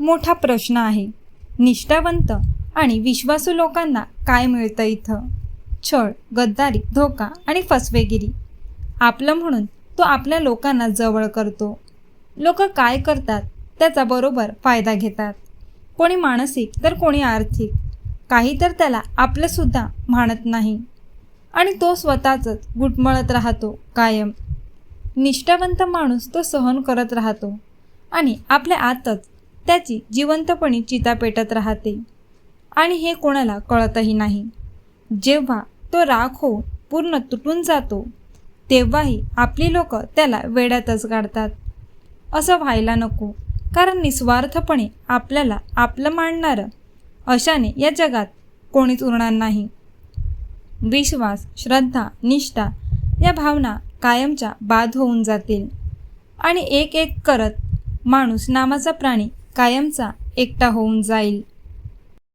मोठा प्रश्न आहे. निष्ठावंत आणि विश्वासू लोकांना काय मिळतं इथं? छळ गद्दारी धोका आणि फसवेगिरी. आपलं म्हणून तो आपल्या लोकांना जवळ करतो. लोक काय करतात त्याचा बरोबर फायदा घेतात. कोणी मानसिक तर कोणी आर्थिक. काही तर त्याला आपलंसुद्धा म्हणत नाही. आणि तो स्वतःच गुटमळत राहतो कायम. निष्ठावंत माणूस तो सहन करत राहतो. आणि आपल्या आतच त्याची जिवंतपणी चिता पेटत राहते. आणि हे कोणाला कळतही नाही. जेव्हा तो राख होऊन पूर्ण तुटून जातो तेव्हाही आपली लोक त्याला वेड्यातच काढतात असं व्हायला नको कारण निस्वार्थपणे आपल्याला आपलं मांडणारं अशाने या जगात कोणीच उरणार नाही. विश्वास श्रद्धा निष्ठा या भावना कायमच्या बाद होऊन जातील. आणि एक एक करत माणूस नामाचा प्राणी कायमचा एकटा होऊन जाईल.